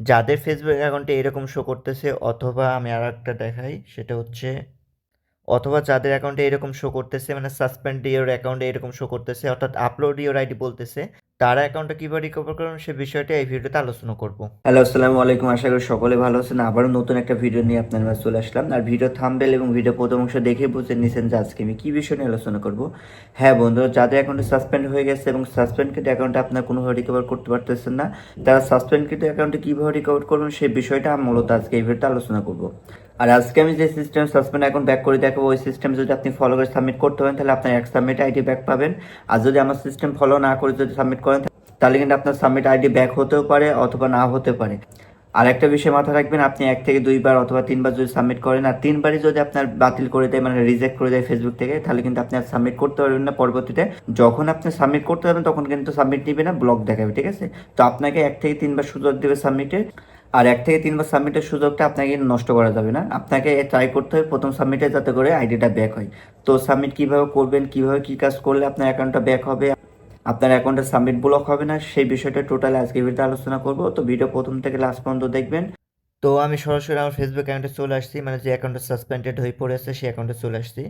যাদের ফেসবুক অ্যাকাউন্টে এরকম শো করতেছে, অথবা আমি আর একটা দেখাই, সেটা হচ্ছে, অথবা যাদের অ্যাকাউন্টে এরকম শো করতেছে মানে সাসপেন্ড ইওর অ্যাকাউন্টে এরকম শো করতেছে, অর্থাৎ আপলোড ইয়োর আইডি বলতেছে তারা অ্যাকাউন্টটা কীভাবে রিকভার করবেন সে বিষয়টা এই ভিডিওতে আলোচনা করব। হ্যালো, আসসালামু আলাইকুম। আশা করি সকলে ভালো আছেন। আবারও নতুন একটা ভিডিও নিয়ে আপনার মাঝে চলে আসলাম। আর ভিডিও থাম্বেল এবং ভিডিও প্রথম অংশ দেখে বুঝে নিয়েছেন যে আজকে আমি কী বিষয় নিয়ে আলোচনা করব। হ্যাঁ বন্ধুরা, যাদের অ্যাকাউন্টে সাসপেন্ড হয়ে গেছে এবং সাসপেন্ড সাসপেন্ডকৃত অ্যাকাউন্টে আপনার কোনোভাবে রিকভার করতে পারতেছেন না, তারা সাসপেন্ড সাসপেন্ডকৃত অ্যাকাউন্টে কীভাবে রিকভার করবেন সেই বিষয়টা মূলত আজকে এই ভিডিওতে আলোচনা করব। আর আজকে আমি যে সিস্টেম সাসপেন্ড অ্যাকাউন্ট ব্যাক করে দেখাবো, ওই সিস্টেম যদি আপনি ফলো করে সাবমিট করতে পারেন, তাহলে আপনার এক সাবমিট আইডি ব্যাক পাবেন। আর যদি আমার সিস্টেম ফলো না করে যদি সাবমিট করেন, তাহলে কিন্তু আপনার সাবমিট আইডি ব্যাক হতেও পারে অথবা না হতে পারে। আর একটা বিষয় মাথায় রাখবেন, আপনি এক থেকে দুইবার অথবা তিনবার যদি সাবমিট করেন, আর তিনবারই যদি আপনার বাতিল করে দেয় মানে রিজেক্ট করে দেয় ফেসবুক থেকে, তাহলে কিন্তু আপনি আর সাবমিট করতে পারবেন না পরবর্তীতে। যখন আপনি সাবমিট করতে পারবেন তখন কিন্তু সাবমিট নিবে না ব্লক দেখাবে, ঠিক আছে? তো আপনাকে এক থেকে তিনবার সুযোগ দেবে সাবমিটের আর এক থেকে তিনবার সাবমিটের সুযোগটা আপনাকে নষ্ট করা যাবে না। আপনাকে ট্রাই করতে হবে প্রথম সাবমিটে যাতে করে আইডিটা ব্যাক হয়। তো সাবমিট কীভাবে করবেন, কীভাবে কি কাজ করলে আপনার অ্যাকাউন্টটা ব্যাক হবে, আপনার অ্যাকাউন্টে সাবমিট ব্লক হবে না, সেই বিষয়টা টোটাল আজকে ভিডিওতে আলোচনা করব। তো ভিডিও প্রথম থেকে লাস্ট পর্যন্ত দেখবেন। তো আমি সরাসরি আমার ফেসবুক অ্যাকাউন্টে চলে আসছি মানে যে অ্যাকাউন্টে সাসপেন্ডেড হয়ে পড়েছে সেই অ্যাকাউন্টে চলে আসছি।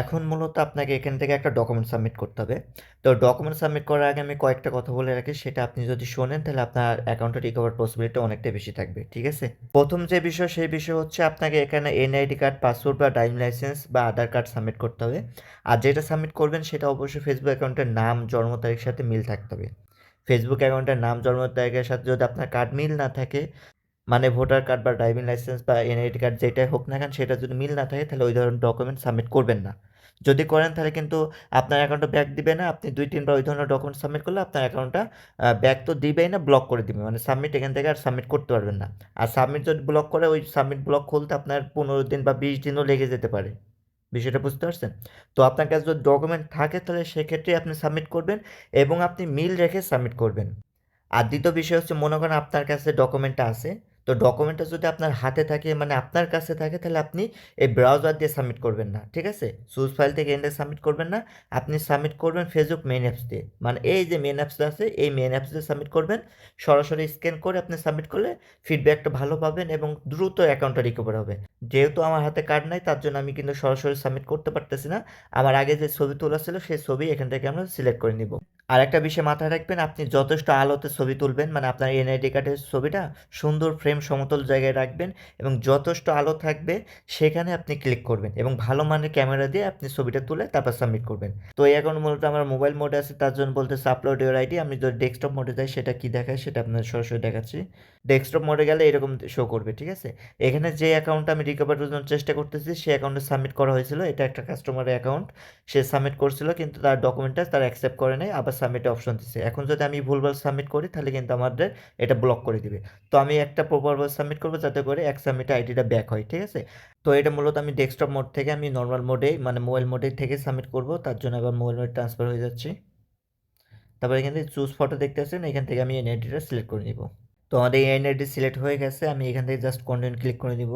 এখন মূলত আপনাকে এখান থেকে একটা ডকুমেন্ট সাবমিট করতে হবে। তো ডকুমেন্ট সাবমিট করার আগে আমি কয়েকটা কথা বলে রাখি, সেটা আপনি যদি শোনেন তাহলে আপনার অ্যাকাউন্টে রিকভার পসিবিলিটি অনেকটা বেশি থাকবে, ঠিক আছে? প্রথম যে বিষয়, সেই বিষয় হচ্ছে আপনাকে এখানে এনআইডি কার্ড পাসপোর্ট বা ড্রাইভিং লাইসেন্স বা আধার কার্ড সাবমিট করতে হবে। আর যেটা সাবমিট করবেন সেটা অবশ্যই ফেসবুক অ্যাকাউন্টের নাম, জন্ম তারিখের সাথে মিল থাকতে হবে। ফেসবুক অ্যাকাউন্টের নাম, জন্ম তারিখের সাথে যদি আপনার কার্ড মিল না থাকে মানে ভোটার কার্ড বা ড্রাইভিং লাইসেন্স বা এনআইডি কার্ড যেটাই হোক না কেন সেটা যদি মিল না থাকে, তাহলে ওই ধরনের ডকুমেন্ট সাবমিট করবেন না। যদি করেন, তাহলে কিন্তু আপনার অ্যাকাউন্টটা ব্যাক দিবে না। আপনি দুই, তিনবার ওই ধরনের ডকুমেন্ট সাবমিট করলে আপনার অ্যাকাউন্টটা ব্যাক তো দিবেই না ব্লক করে দিবে। মানে সাবমিট এখান থেকে আর সাবমিট করতে পারবেন না। আর সাবমিট যদি ব্লক করে, ওই সাবমিট ব্লক খুলতে আপনার পনেরো দিন বা বিশ দিনও লেগে যেতে পারে। বিষয়টা বুঝতে পারছেন? তো আপনার কাছে যদি ডকুমেন্ট থাকে, তাহলে সেক্ষেত্রে আপনি সাবমিট করবেন এবং আপনি মিল রেখে সাবমিট করবেন। আর দ্বিতীয় বিষয় হচ্ছে, মনে করেন আপনার কাছে ডকুমেন্টটা আছে। তো ডকুমেন্টটা যদি আপনার হাতে থাকে মানে আপনার কাছে থাকে, তাহলে আপনি এই ব্রাউজার দিয়ে সাবমিট করবেন না, ঠিক আছে? সুজ ফাইল থেকে এনে সাবমিট করবেন না, আপনি সাবমিট করবেন ফেসবুক মেন অ্যাপস দিয়ে। মানে এই যে মেন অ্যাপসটা আছে, এই মেন অ্যাপস দিয়ে সাবমিট করবেন। সরাসরি স্ক্যান করে আপনি সাবমিট করলে ফিডব্যাকটা ভালো পাবেন এবং দ্রুত অ্যাকাউন্টটা রিকভার হবে। যেহেতু আমার হাতে কার্ড নাই, তার জন্য আমি কিন্তু সরাসরি সাবমিট করতে পারতেছি না। আমার আগে যে ছবি তোলা ছিল, সেই ছবি এখান থেকে আমরা সিলেক্ট করে নিব। আর একটা বিষয় মাথায় রাখবেন, আপনি যথেষ্ট আলোতে ছবি তুলবেন মানে আপনার এনআইডি কার্ডের ছবিটা সুন্দর ফ্রেম সমতল জায়গায় রাখবেন এবং যথেষ্ট আলো থাকবে, সেখানে আপনি ক্লিক করবেন এবং ভালো মানের ক্যামেরা দিয়ে আপনি ছবিটা তুলে তারপর সাবমিট করবেন। তো এই অ্যাকাউন্ট মূলত আমার মোবাইল মোডে আছে, তার জন্য বলতেছে আপলোড ইউর আইডি আমি যদি ডেস্কটপ মোডে যাই, সেটা কি দেখায় সেটা আপনার সরাসরি দেখাচ্ছি। ডেস্কটপ মোডে গেলে এরকম শো করবে, ঠিক আছে? এখানে যে অ্যাকাউন্টটা আমি রিকভার জন্য চেষ্টা করতেছি, সেই অ্যাকাউন্টে সাবমিট করা হয়েছিল, এটা একটা কাস্টমারের অ্যাকাউন্ট সে সাবমিট করছিল, কিন্তু তার ডকুমেন্টটা তার অ্যাকসেপ্ট করে নেয় আবার সাবমিটে অপশন দিচ্ছে এখন যদি আমি ভুলভাল সাবমিট করি, তাহলে কিন্তু আমাদের এটা ব্লক করে দিবে। তো আমি একটা প্রপারভাবে সাবমিট করব, যাতে করে এক সাবমিটে আইডিটা ব্যাক হয়, ঠিক আছে? তো এটা মূলত আমি ডেস্কটপ মোড থেকে আমি নর্মাল মোডে মানে মোবাইল মোডে থেকে সাবমিট করব। তার জন্য আবার মোবাইল মোডে ট্রান্সফার হয়ে যাচ্ছি। তারপরে এখান থেকে চুজ ফটো দেখতে আসেন, এখান থেকে আমি এনআইডিটা সিলেক্ট করে নিব। তো আমাদের এই এনআইডি সিলেক্ট হয়ে গেছে, আমি এখান থেকে জাস্ট কন্টিনিউ ক্লিক করে দিব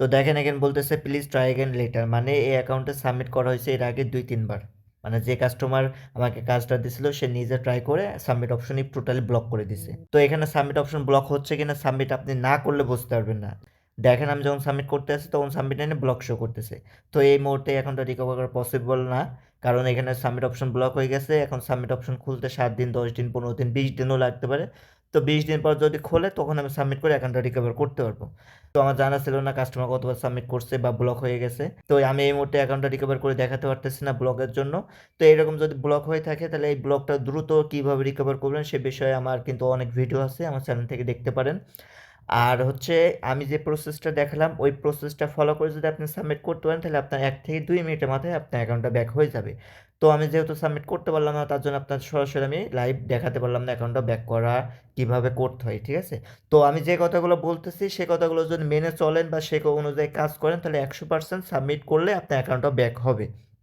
তো দেখেন, এখানে বলতেছে প্লিজ ট্রাই অ্যাগেন লেটার মানে এই অ্যাকাউন্টে সাবমিট করা হয়েছে এর আগে দুই, তিনবার। মানে যে কাস্টমার আমাকে কাজটা দিছিল, সে নিজে ট্রাই করে সাবমিট অপশনই টোটালি ব্লক করে দিছে। তো এখানে সাবমিট অপশন ব্লক হচ্ছে কিনা সাবমিট আপনি না করলে বুঝতে পারবেন না। দেখেন আমি যখন সাবমিট করতে আসি তখন সাবমিট এনে ব্লক শো করতেছে। তো এই মুহূর্তে এখনটা রিকভার করা পসিবল না, কারণ এখানে সাবমিট অপশন ব্লক হয়ে গেছে। এখন সাবমিট অপশন খুলতে সাত দিন, দশ দিন, পনেরো দিন, বিশ দিনও লাগতে পারে। তো বিশ দিন পর যদি খোলে, তখন আমি সাবমিট করে অ্যাকাউন্টটা রিকভার করতে পারব। তো আমার জানা ছিল না কাস্টমার কতবার সাবমিট করছে বা ব্লক হয়ে গেছে। তো আমি এই মুহূর্তে অ্যাকাউন্টটা রিকভার করে দেখাতে পারতেছি না ব্লকের জন্য। তো এরকম যদি ব্লক হয়ে থাকে, তাহলে এই ব্লকটা দ্রুত কীভাবে রিকভার করবেন সে বিষয়ে আমার কিন্তু অনেক ভিডিও আছে, আমার চ্যানেল থেকে দেখতে পারেন। আর হচ্ছে আমি যে প্রসেসটা দেখালাম, ওই প্রসেসটা ফলো করে যদি আপনি সাবমিট করতে পারেন, তাহলে আপনার এক থেকে দুই মিনিটের মাথায় আপনার অ্যাকাউন্টটা ব্যাক হয়ে যাবে। তো আমি যেহেতু সাবমিট করতে পারলাম না, তার জন্য আপনার সরাসরি আমি লাইভ দেখাতে পারলাম না অ্যাকাউন্টটা ব্যাক করা কীভাবে করতে হয়, ঠিক আছে? তো আমি যে কথাগুলো বলতেছি, সে কথাগুলো যদি মেনে চলেন বা সে অনুযায়ী কাজ করেন, তাহলে একশো পার্সেন্ট সাবমিট করলে আপনার অ্যাকাউন্টটা ব্যাক হবে।